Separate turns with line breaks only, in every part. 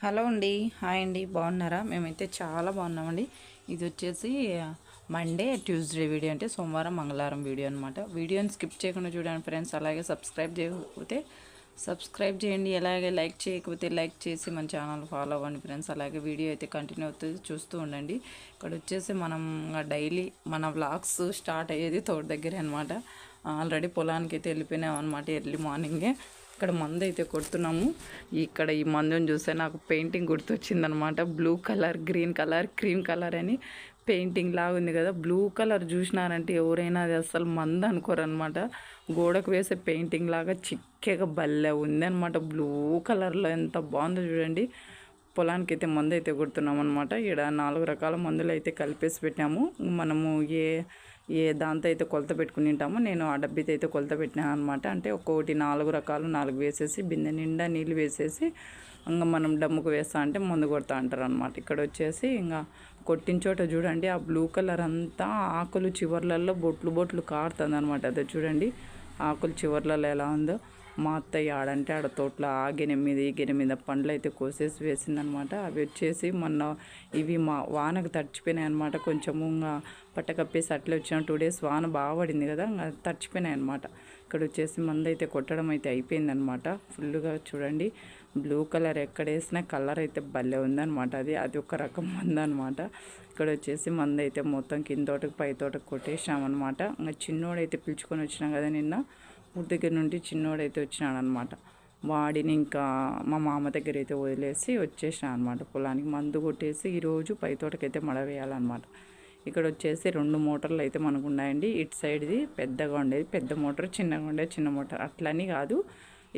Hello అండి. Hi అండి. బాగున్నారా? మేమైతే చాలా బాగున్నామండి. ఇది వచ్చేసి మండే ట్యూస్డే వీడియో అంటే సోమవారం మంగళవారం వీడియో అనమాట వీడియోని స్కిప్ చేయకుండా చూడండి ఫ్రెండ్స్. అలాగే సబ్స్క్రైబ్ చేయకపోతే సబ్స్క్రైబ్ చేయండి. అలాగే లైక్ చేయకపోతే లైక్ చేసి మన ఛానల్ ఫాలో అవ్వండి ఫ్రెండ్స్. అలాగే వీడియో అయితే కంటిన్యూ అవుతుంది చూస్తూ ఉండండి. ఇక్కడ వచ్చేసి మనం డైలీ మన వ్లాగ్స్ స్టార్ట్ అయ్యేది తోట దగ్గరే అనమాట ఆల్రెడీ పొలానికి అయితే వెళ్ళిపోయినాం అనమాట ఎర్లీ మార్నింగే. ఇక్కడ మందు అయితే కొడుతున్నాము. ఇక్కడ ఈ మందుని చూస్తే నాకు painting గుర్తొచ్చిందనమాట. Blue colour green colour cream colour అని పెయింటింగ్ లాగా ఉంది కదా. బ్లూ కలర్ చూసినారంటే ఎవరైనా అది అసలు మందు అనుకోరనమాట. గోడకు వేసే పెయింటింగ్ లాగా చిక్కగా భలే ఉందన్నమాట బ్లూ కలర్లో ఎంత బాగుందో చూడండి. పొలానికి అయితే మందు అయితే కొడుతున్నాం అనమాట ఇక్కడ నాలుగు రకాల మందులు అయితే కలిపేసి పెట్టాము. మనము ఏ ఏ దాంతో అయితే కొలత పెట్టుకుని ఉంటామో నేను ఆ డబ్బీతో అయితే కొలత పెట్టినాను అనమాట అంటే ఒక్కొక్కటి నాలుగు రకాలు నాలుగు వేసేసి బిందె నిండా నీళ్ళు వేసేసి ఇంకా మనం డమ్ముకు వేస్తా అంటే మందు కొడతా అంటారు అనమాట ఇక్కడ వచ్చేసి ఇంకా కొట్టిన చోట చూడండి ఆ బ్లూ కలర్ అంతా ఆకులు చివర్లలో బొట్లు బొట్లు కారుతుంది అనమాట అదే చూడండి ఆకులు చివర్లలో ఎలా ఉందో. మా అత్తయ్య ఆడంటే ఆడ తోటలో ఆ గెనె మీద గెనె మీద పండ్లు అయితే కోసేసి వేసిందనమాట. అవి వచ్చేసి మొన్న ఇవి మా వానకు తడిచిపోయినాయి అనమాట కొంచెము ఇంకా పట్ట కప్పేసి అట్లే వచ్చిన టూ డేస్ వాన బాగా పడింది కదా ఇంకా తడిచిపోయినాయి అనమాట ఇక్కడ వచ్చేసి మందు అయితే కొట్టడం అయితే అయిపోయిందనమాట. ఫుల్గా చూడండి బ్లూ కలర్ ఎక్కడ వేసినా కలర్ అయితే భలే ఉందనమాట. అది అది ఒక రకం మందు అనమాట ఇక్కడ వచ్చేసి మందు అయితే మొత్తం కింద తోటకు పై తోటకు కొట్టేసామన్నమాట ఇంకా చిన్నోడైతే పిలుచుకొని వచ్చినాం కదా నిన్న. ఊరి దగ్గర నుండి చిన్నోడైతే వచ్చినాడు అనమాట వాడిని ఇంకా మా మామ దగ్గర అయితే వదిలేసి వచ్చేసాను అనమాట పొలానికి. మందు కొట్టేసి ఈరోజు పై తోటకైతే మడవేయాలన్నమాట ఇక్కడ వచ్చేసి రెండు మోటార్లు అయితే మనకు ఉన్నాయండి. ఇటు సైడ్ది పెద్దగా ఉండేది పెద్ద మోటార్ చిన్నగా ఉండేది చిన్న మోటార్. అట్లని కాదు.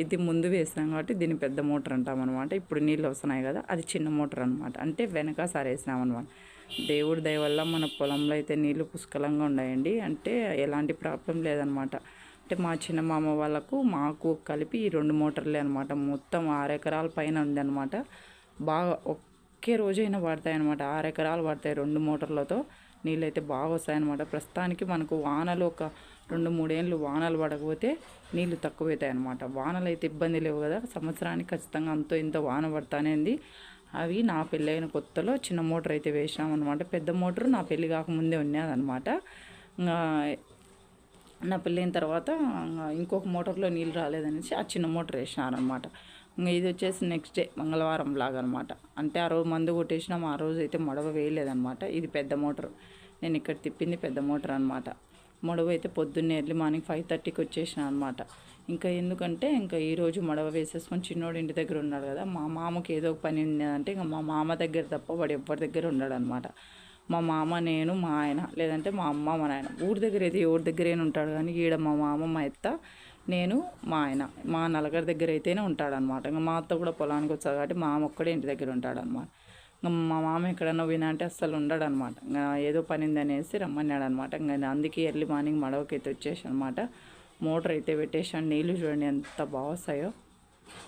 ఇది ముందు వేసినాం కాబట్టి దీన్ని పెద్ద మోటార్ అంటాం అనమాట ఇప్పుడు నీళ్ళు వస్తున్నాయి కదా అది చిన్న మోటార్ అనమాట అంటే వెనక సరేసినాం అనమాట దేవుడి దయ వల్ల మన పొలంలో అయితే నీళ్ళు పుష్కలంగా ఉన్నాయండి. అంటే ఎలాంటి ప్రాబ్లం లేదనమాట. అంటే మా చిన్న మామ వాళ్ళకు మాకు కలిపి ఈ రెండు మోటార్లే అనమాట మొత్తం ఆరు ఎకరాల పైన ఉందన్నమాట. బాగా ఒకే రోజైనా పడతాయి అనమాట ఆరు ఎకరాలు పడతాయి రెండు మోటార్లతో. నీళ్ళు అయితే బాగా వస్తాయన్నమాట. ప్రస్తుతానికి మనకు వానలు ఒక రెండు మూడేళ్ళు వానలు పడకపోతే నీళ్ళు తక్కువైతాయి అనమాట వానలు అయితే ఇబ్బంది లేవు కదా. సంవత్సరానికి ఖచ్చితంగా అంతో ఇంత వాన పడతానేది అవి నా పెళ్ళైన కొత్తలో చిన్న మోటార్ అయితే వేసినాం అనమాట పెద్ద మోటార్ నా పెళ్ళి కాకముందే ఉన్నదనమాట నా పెళ్ళైన తర్వాత ఇంకొక మోటార్లో నీళ్ళు రాలేదనేసి ఆ చిన్న మోటార్ వేసినారనమాట. ఇంకా ఇది వచ్చేసి నెక్స్ట్ డే మంగళవారం లాగా అనమాట. అంటే ఆ రోజు మందు కొట్టేసినాం ఆ రోజు అయితే మడవ వేయలేదనమాట. ఇది పెద్ద మోటార్. నేను ఇక్కడ తిప్పింది పెద్ద మోటార్ అనమాట. మడవ అయితే పొద్దున్నే ఎర్లీ మార్నింగ్ ఫైవ్ థర్టీకి వచ్చేసిన అనమాట ఇంకా ఎందుకంటే ఇంకా ఈరోజు మడవ వేసేసుకొని చిన్నోడు ఇంటి దగ్గర ఉన్నాడు కదా మా మామకి ఏదో ఒక పని ఉందంటే ఇంకా మా మామ దగ్గర తప్ప వాడు ఎవరి దగ్గర ఉన్నాడు అనమాట మా మామ నేను మా ఆయన లేదంటే మా అమ్మ మా నాయన. ఊరి దగ్గర అయితే ఎవరి దగ్గరైనా ఉంటాడు కానీ ఈడ మా మామ మా అత్త నేను మా ఆయన. మా నలగరి దగ్గర అయితేనే ఉంటాడనమాట ఇంకా మా అత్త కూడా పొలానికి వచ్చాడు కాబట్టి మా అమ్మ ఒక్కడే ఇంటి దగ్గర ఉంటాడనమాట ఇంకా మా మామ ఎక్కడన్నా వినా అంటే అస్సలు ఉండడనమాట ఇంకా ఏదో పనింది అనేసి రమ్మన్నాడు అనమాట ఇంకా అందుకే ఎర్లీ మార్నింగ్ మడవకి అయితే వచ్చేసి అనమాట మోటార్ అయితే పెట్టేసాను. నీళ్ళు చూడండి ఎంత బాగా వస్తాయో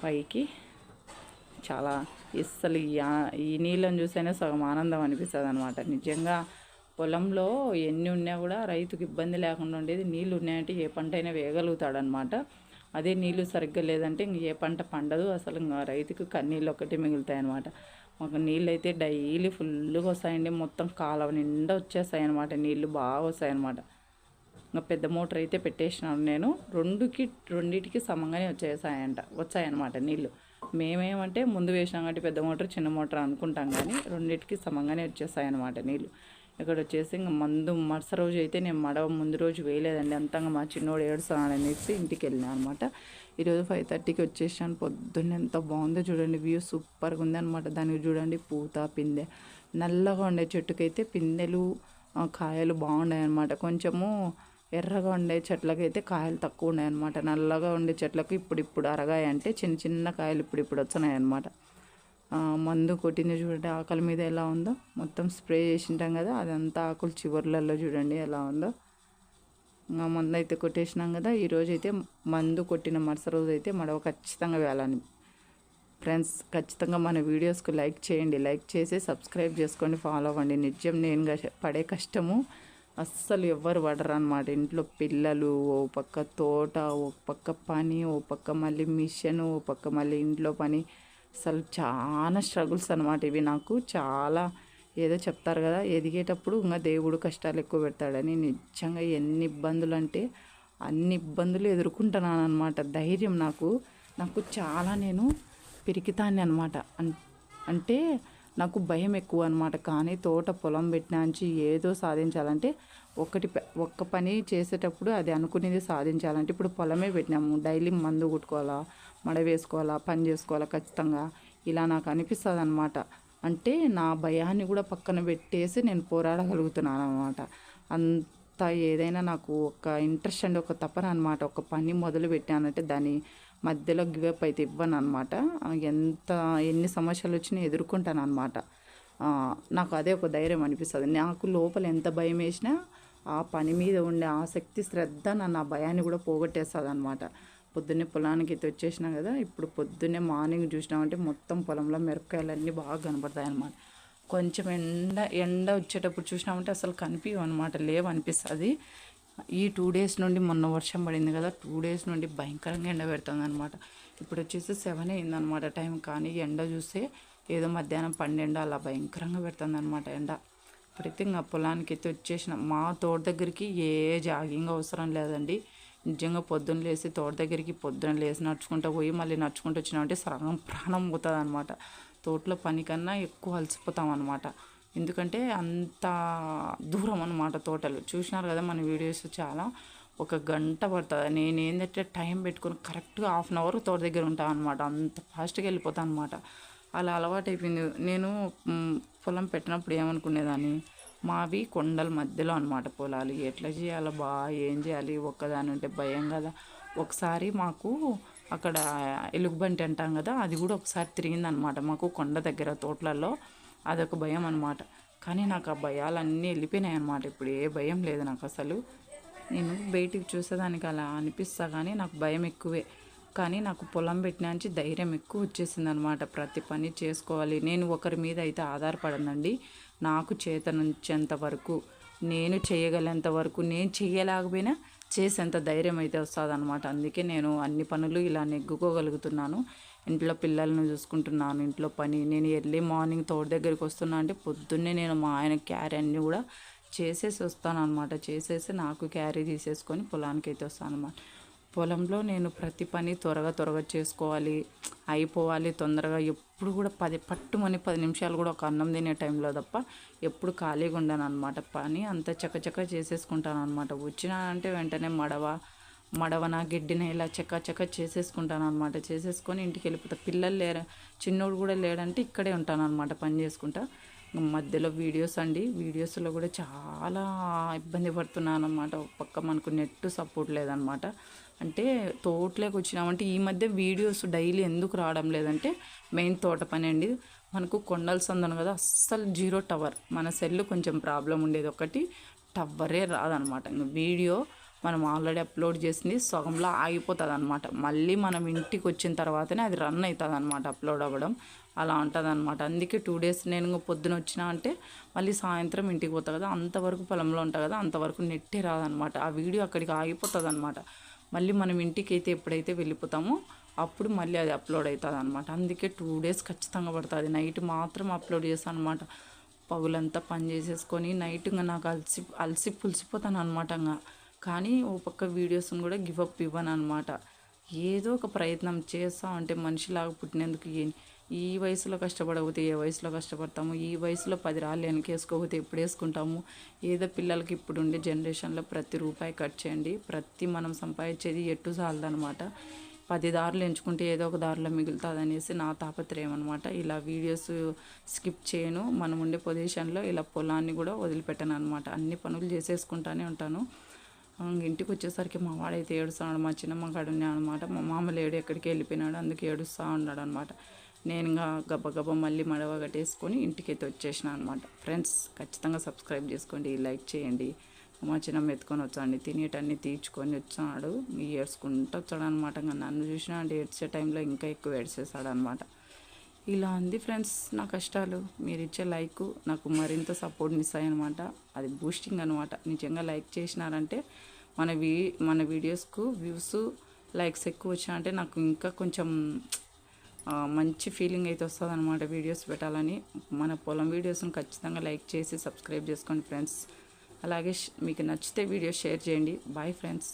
పైకి. చాలా అసలు ఈ నీళ్ళని చూస్తేనే సగం ఆనందం అనిపిస్తుంది అనమాట నిజంగా పొలంలో ఎన్ని ఉన్నా కూడా రైతుకు ఇబ్బంది లేకుండా ఉండేది. నీళ్ళు ఉన్నాయంటే ఏ పంట అయినా వేయగలుగుతాడనమాట అదే నీళ్ళు సరిగ్గా లేదంటే ఇంక ఏ పంట పండదు. అసలు ఇంకా రైతుకు కన్నీళ్ళు ఒకటి మిగులుతాయి అనమాట మాకు నీళ్ళు అయితే డైలీ ఫుల్గా వస్తాయండి. మొత్తం కాలువ నిండా వచ్చేస్తాయి అనమాట నీళ్ళు బాగా వస్తాయన్నమాట. ఇంకా పెద్ద మోటార్ అయితే పెట్టేసినాను నేను. రెండుకి రెండింటికి సమంగానే వచ్చేసాయంట వచ్చాయన్నమాట నీళ్ళు. మేమేమంటే ముందు వేసినాం కాబట్టి పెద్ద మోటార్ చిన్న మోటార్ అనుకుంటాం కానీ రెండింటికి సమంగానే వచ్చేసాయన్నమాట నీళ్ళు ఇక్కడ వచ్చేసి ఇంకా మందు మరుస రోజు అయితే నేను మడవ ముందు రోజు వేయలేదండి. అంతంగా మా చిన్నోడు ఏడుస్తున్నాడు అనేసి ఇంటికి వెళ్ళినా అనమాట ఈరోజు ఫైవ్ థర్టీకి వచ్చేసాను. పొద్దున్న ఎంత బాగుందో చూడండి. వ్యూ సూపర్గా ఉంది అనమాట దానికి చూడండి పూత పిందె నల్లగా ఉండే చెట్టుకైతే పిందెలు కాయలు బాగున్నాయి అనమాట కొంచెము ఎర్రగా ఉండే చెట్లకైతే కాయలు తక్కువ ఉన్నాయి అనమాట నల్లగా ఉండే చెట్లకు ఇప్పుడు ఇప్పుడు అరగాయి అంటే చిన్న చిన్న కాయలు ఇప్పుడు ఇప్పుడు వచ్చినాయి అనమాట మందు కొట్టింది చూడండి ఆకలి మీద ఎలా ఉందో. మొత్తం స్ప్రే చేసింటాం కదా అదంతా ఆకులు చివర్లలో చూడండి ఎలా ఉందో. ఇంకా మందు అయితే కొట్టేసినాం కదా ఈరోజు అయితే మందు కొట్టిన మరుస రోజు అయితే మడవ ఖచ్చితంగా వేయాలని. ఫ్రెండ్స్ ఖచ్చితంగా మన వీడియోస్కి లైక్ చేయండి. లైక్ చేసి సబ్స్క్రైబ్ చేసుకోండి ఫాలో అవ్వండి. నిజం నేను పడే కష్టము అస్సలు ఎవ్వరు పడరు అనమాట ఇంట్లో పిల్లలు ఓ పక్క తోట ఓ పక్క పని ఓ పక్క మళ్ళీ మిషన్ ఓ పక్క మళ్ళీ ఇంట్లో పని. అసలు చాలా స్ట్రగుల్స్ అనమాట ఇవి నాకు. చాలా ఏదో చెప్తారు కదా ఎదిగేటప్పుడు ఇంకా దేవుడు కష్టాలు ఎక్కువ పెడతాడని. నిజంగా ఎన్ని ఇబ్బందులు అంటే అన్ని ఇబ్బందులు ఎదుర్కొంటున్నాను అనమాట ధైర్యం నాకు. నాకు చాలా నేను పిరికితాన్ని అనమాట అంటే నాకు భయం ఎక్కువ అనమాట కానీ తోట పొలం పెట్టినాంచి ఏదో సాధించాలంటే ఒకటి ప- ఒక్క పని చేసేటప్పుడు అది అనుకునేది సాధించాలంటే ఇప్పుడు పొలమే పెట్టినాము. డైలీ మందు కొట్టుకోవాలా మడ వేసుకోవాలా పని చేసుకోవాలా ఖచ్చితంగా. ఇలా నాకు అనిపిస్తుంది అనమాట అంటే నా భయాన్ని కూడా పక్కన పెట్టేసి నేను పోరాడగలుగుతున్నాను అనమాట అంత ఏదైనా నాకు ఒక ఇంట్రెస్ట్ అండ్ ఒక తపన అనమాట ఒక పని మొదలు పెట్టానంటే దాన్ని మధ్యలో గివప్ అయితే ఇవ్వను అనమాట ఎంత ఎన్ని సమస్యలు వచ్చినా ఎదుర్కొంటాను అనమాట నాకు అదే ఒక ధైర్యం అనిపిస్తుంది. నాకు లోపల ఎంత భయం వేసినా ఆ పని మీద ఉండే ఆసక్తి శ్రద్ధ నన్ను ఆ భయాన్ని కూడా పోగొట్టేస్తుంది అనమాట పొద్దున్నే పొలానికి అయితే వచ్చేసినా కదా ఇప్పుడు పొద్దున్నే మార్నింగ్ చూసినామంటే మొత్తం పొలంలో మిరపకాయలన్నీ బాగా కనపడతాయి అనమాట కొంచెం ఎండ ఎండ వచ్చేటప్పుడు చూసినామంటే అసలు కనిపించవు అనమాట లేవు అనిపిస్తుంది ఈ టూ డేస్ నుండి మొన్న వర్షం పడింది కదా టూ డేస్ నుండి భయంకరంగా ఎండ పెడుతుంది అనమాట ఇప్పుడు వచ్చేసి సెవెన్ అయిందనమాట టైం కానీ ఎండ చూస్తే ఏదో మధ్యాహ్నం పన్నెండు అలా భయంకరంగా పెడుతుంది అనమాట ఎండ. ఇప్పుడైతే ఇంకా పొలానికి అయితే వచ్చేసిన మా తోట దగ్గరికి ఏ జాగింగ్ అవసరం లేదండి. నిజంగా పొద్దున్న లేసి తోట దగ్గరికి పొద్దున్న లేసి నడుచుకుంటూ పోయి మళ్ళీ నడుచుకుంటూ వచ్చినామంటే సగం ప్రాణం పోతుంది అనమాట తోటలో పని కన్నా ఎక్కువ అలసిపోతాం అనమాట ఎందుకంటే అంత దూరం అనమాట తోటలు. చూసినారు కదా మన వీడియోస్ చాలా. ఒక గంట పడుతుంది. నేను ఏంటంటే టైం పెట్టుకుని కరెక్ట్గా హాఫ్ అన్ అవర్ తోట దగ్గర ఉంటాను అనమాట అంత ఫాస్ట్గా వెళ్ళిపోతాను అనమాట అలా అలవాటైపోయింది. నేను పొలం పెట్టినప్పుడు ఏమనుకునేదాన్ని? మావి కొండల మధ్యలో అనమాట పొలాలు. ఎట్లా చేయాలో బా ఏం చేయాలి? ఒక్కదాని ఉంటే భయం కదా. ఒకసారి మాకు అక్కడ ఎలుగుబంటి అంటాం కదా అది కూడా ఒకసారి తిరిగిందనమాట మాకు కొండ దగ్గర తోటలలో అదొక భయం అనమాట కానీ నాకు ఆ భయాలన్నీ వెళ్ళిపోయినాయి అనమాట ఇప్పుడు ఏ భయం లేదు నాకు అసలు. నేను బయటికి చూసేదానికి అలా అనిపిస్తా కానీ నాకు భయం ఎక్కువే. కానీ నాకు పొలం పెట్టినాంచి ధైర్యం ఎక్కువ వచ్చేసింది అనమాట ప్రతి పని చేసుకోవాలి. నేను ఒకరి మీద అయితే ఆధారపడనండి. నాకు చేతనుంచేంత వరకు నేను చేయగలేంత వరకు నేను చేయలేకపోయినా చేసేంత ధైర్యం అయితే వస్తుంది అనమాట అందుకే నేను అన్ని పనులు ఇలా నెగ్గుకోగలుగుతున్నాను. ఇంట్లో పిల్లలను చూసుకుంటున్నాను ఇంట్లో పని. నేను ఎర్లీ మార్నింగ్ తోట దగ్గరికి వస్తున్నా అంటే పొద్దున్నే నేను మా ఆయన క్యారీ అన్నీ కూడా చేసేసి వస్తాను అనమాట చేసేసి నాకు క్యారీ తీసేసుకొని పొలానికి అయితే వస్తాను అనమాట పొలంలో నేను ప్రతి పని త్వరగా త్వరగా చేసుకోవాలి అయిపోవాలి తొందరగా. ఎప్పుడు కూడా పది పట్టుమని పది నిమిషాలు కూడా ఒక అన్నం తినే టైంలో తప్ప ఎప్పుడు ఖాళీగా ఉండను అనమాట పని అంత చకచక చేసేసుకుంటాను అనమాట వచ్చినా అంటే వెంటనే మడవ మడవన గిడ్డిన ఇలా చెక్క చెక్క చేసేసుకుంటాను అనమాట చేసేసుకొని ఇంటికి వెళ్ళిపోతా. పిల్లలు లేరు చిన్నోడు కూడా లేడంటే ఇక్కడే ఉంటాను అనమాట పని చేసుకుంటా. మధ్యలో వీడియోస్ అండి. వీడియోస్లో కూడా చాలా ఇబ్బంది పడుతున్నాను అనమాట పక్క మనకు నెట్ సపోర్ట్ లేదనమాట అంటే తోటలోకి వచ్చినామంటే ఈ మధ్య వీడియోస్ డైలీ ఎందుకు రావడం లేదంటే మెయిన్ తోట పని అండి. మనకు కొండల సందను కదా అస్సలు జీరో టవర్. మన సెల్ కొంచెం ప్రాబ్లం ఉండేది. ఒకటి టవరే రాదనమాట వీడియో మనం ఆల్రెడీ అప్లోడ్ చేసింది సగంలో ఆగిపోతుంది అనమాట మళ్ళీ మనం ఇంటికి వచ్చిన తర్వాతనే అది రన్ అవుతుంది అనమాట అప్లోడ్ అవ్వడం. అలా ఉంటుంది అనమాట అందుకే టూ డేస్ నేను పొద్దున వచ్చినా అంటే మళ్ళీ సాయంత్రం ఇంటికి పోతా కదా అంతవరకు పొలంలో ఉంటా కదా అంతవరకు నెట్టే రాదనమాట ఆ వీడియో అక్కడికి ఆగిపోతుంది అనమాట మళ్ళీ మనం ఇంటికి అయితే ఎప్పుడైతే వెళ్ళిపోతామో అప్పుడు మళ్ళీ అది అప్లోడ్ అవుతుంది అనమాట అందుకే టూ డేస్ ఖచ్చితంగా పడుతుంది. నైట్ మాత్రం అప్లోడ్ చేస్తాను అనమాట పగులంతా పని చేసేసుకొని నైట్ ఇంకా నాకు అలసి అలసి పులిసిపోతాను అనమాట ఇంకా కానీ ఓ పక్క వీడియోస్ని కూడా గివ్ అప్ ఇవ్వను అనమాట ఏదో ఒక ప్రయత్నం చేస్తా అంటే మనిషిలాగా పుట్టినందుకు ఈ వయసులో కష్టపడకపోతే ఏ వయసులో కష్టపడతాము? ఈ వయసులో పది రాళ్ళు వెనకేసుకోకపోతే ఎప్పుడు వేసుకుంటాము? ఏదో పిల్లలకి ఇప్పుడు ఉండే జనరేషన్లో ప్రతి రూపాయి కట్ చేయండి. ప్రతి మనం సంపాదించేది ఎట్టు చాలదనమాట పది దారులు ఎంచుకుంటే ఏదో ఒక దారిలో మిగులుతుంది అనేసి నా తాపత్రయం అనమాట ఇలా వీడియోస్ స్కిప్ చేయను. మనం ఉండే పొజిషన్లో ఇలా పొలాన్ని కూడా వదిలిపెట్టాను అనమాట అన్ని పనులు చేసేసుకుంటానే ఉంటాను. ఇంటికి వచ్చేసరికి మా వాడైతే ఏడుస్తున్నాడు మా చిన్నమ్మ కాడు అనమాట మా మామ లేడు ఎక్కడికి వెళ్ళిపోయినాడు అందుకే ఏడుస్తూ ఉన్నాడు అనమాట. నేను ఇంకా గబగబా మళ్ళీ మడవ కట్టేసుకొని ఇంటికైతే అయితే వచ్చేసిన అనమాట. ఫ్రెండ్స్ ఖచ్చితంగా సబ్స్క్రైబ్ చేసుకోండి లైక్ చేయండి. మా చిన్నమ్మ ఎత్తుకొని వచ్చాండి తినేటన్ని తీర్చుకొని వచ్చాడు ఏడ్చుకుంటూ వచ్చాడు అనమాట ఇంకా నన్ను చూసినా అంటే ఏడ్చే టైంలో ఇంకా ఎక్కువ ఏడ్చేసాడు అనమాట ఇలా ఉంది ఫ్రెండ్స్ నా కష్టాలు. మీరు ఇచ్చే లైక్ నాకు మరింత సపోర్ట్ మిస్ అయ్యనమాట. అది బూస్టింగ్ అనమాట నిజంగా లైక్ చేసినారంటే మన వీ మన వీడియోస్కు వ్యూస్ లైక్స్ ఎక్కువ వచ్చాయంటే నాకు ఇంకా కొంచెం మంచి ఫీలింగ్ అయితే వస్తుంది అనమాట వీడియోస్ పెట్టాలని. మన పొలం వీడియోస్ని ఖచ్చితంగా లైక్ చేసి సబ్స్క్రైబ్ చేసుకోండి ఫ్రెండ్స్. అలాగే మీకు నచ్చితే వీడియో షేర్ చేయండి. Bye friends